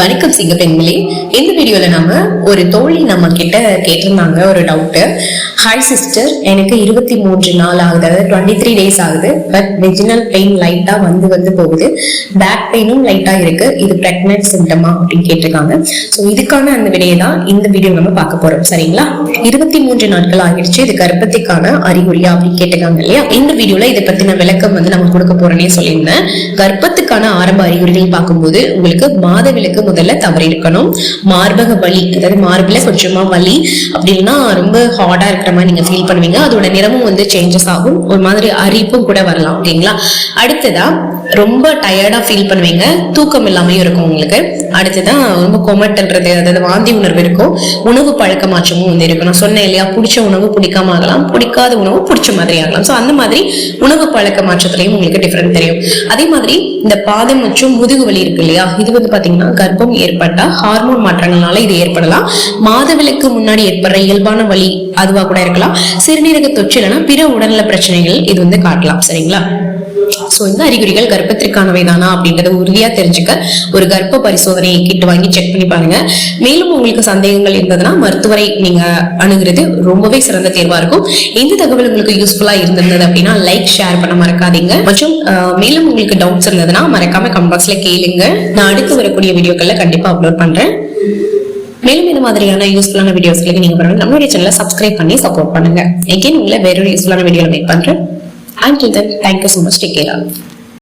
வணக்கம் சிங்க பெண்களே. இந்த வீடியோல நாம ஒரு தோழி நம்ம கிட்ட கேட்டிருந்தாங்க ஒரு டவுட்டு ஹாய் சிஸ்டர் எனக்கு இருபத்தி மூன்று நாள் ஆகுது. அதாவது டுவெண்ட்டி த்ரீ டேஸ் ஆகுது பட் வெஜினல் பெயின் லைட்டா வந்து வந்து போகுது. பேக் பெயினும் லைட்டா இருக்கு. இது பிரெக்னன்ட் சிம்டமா அப்படின்னு கேட்டிருக்காங்க. ஸோ இதுக்கான அந்த விடையை தான் இந்த வீடியோ நம்ம பார்க்க போறோம். சரிங்களா? இருபத்தி மூன்று நாட்கள் ஆகிடுச்சு. இது கர்ப்பத்துக்கான அறிகுறியா அப்படின்னு கேட்டிருக்காங்க இல்லையா? இந்த வீடியோல இதை பத்தின விளக்கம் வந்து நம்ம கொடுக்க போறேன்னே சொல்லியிருந்தேன். கர்ப்பத்துக்கான ஆரம்ப அறிகுறிகள் பார்க்கும்போது உங்களுக்கு மாதவிலக்கு முதல்ல தவறிருக்கணும் மார்பக வலி அதாவது மார்பில் கொஞ்சமா வலி அப்படின்னா ரொம்ப ஹார்டாக இருக்கிற மாதிரி நீங்க ஃபீல் பண்ணுவீங்க. அதோட நிறமும் வந்து சேஞ்சஸ் ஆகும். ஒரு மாதிரி அரிப்பும் கூட வரலாம். ஓகேங்களா அடுத்ததா ரொம்ப டயர்டாக ஃபீல் பண்ணுவீங்க. தூக்கம் இல்லாமையும் இருக்கும் உங்களுக்கு. அடுத்ததான் ரொம்ப கொமட்டல்றது அதாவது வாந்தி உணர்வு இருக்கும். உணவு பழக்க மாற்றமும் வந்து இருக்கும். நான் சொன்னேன் இல்லையா பிடிச்ச உணவு பிடிக்காம ஆகலாம் பிடிக்காத உணவு பிடிச்ச மாதிரி ஆகலாம். ஸோ அந்த மாதிரி உணவு பழக்க மாற்றத்துலையும் உங்களுக்கு டிஃப்ரெண்ட் தெரியும். அதே மாதிரி இந்த பாதம் மற்றும் முதுகு வலி இருக்கு இல்லையா இது வந்து பார்த்தீங்கன்னா கர்ப்பம் ஏற்பட்டால் ஹார்மோன் மாற்றங்கள்னால இது ஏற்படலாம். மாதவிலக்கு முன்னாடி ஏற்படுற இயல்பான வலி அதுவாக கூட இருக்கலாம். சிறுநீரக தொற்று இல்லைன்னா பிற உடல்நல பிரச்சனைகள் இது வந்து காட்டலாம். சரிங்களா? ஸோ இந்த அறிகுறிகள் கர்ப்பத்திற்கானவை தானா அப்படின்றத உறுதியா தெரிஞ்சுக்க ஒரு கர்ப்ப பரிசோதனை கிட் வாங்கி செக் பண்ணி பாருங்க. மேலும் உங்களுக்கு சந்தேகங்கள் இருந்ததுன்னா மருத்துவரை நீங்க அணுகிறது ரொம்பவே சிறந்த தேர்வா இருக்கும். இந்த தகவல் உங்களுக்கு யூஸ்ஃபுல்லா இருந்திருந்தது அப்படின்னா லைக் ஷேர் பண்ண மறக்காதீங்க. மற்றும் மேலும் உங்களுக்கு டவுட்ஸ் இருந்ததுன்னா மறக்காம கமெண்ட் பாக்ஸ்ல கேளுங்க. நான் அடுத்து வரக்கூடிய வீடியோக்கள்ல கண்டிப்பா அப்லோட் பண்றேன். மேலும் இந்த மாதிரியான யூஸ்ஃபுல்லான வீடியோஸ்களுக்கு நீங்க பண்ணணும் நம்மளுடைய சேனலை சப்ஸ்கிரைப் பண்ணி சப்போர்ட் பண்ணுங்க. எகேன் உங்களை வேறொரு யூஸ்ஃபுல்லான வீடியோவில் மேக் பண்றேன். Until then, thank you so much. Take care.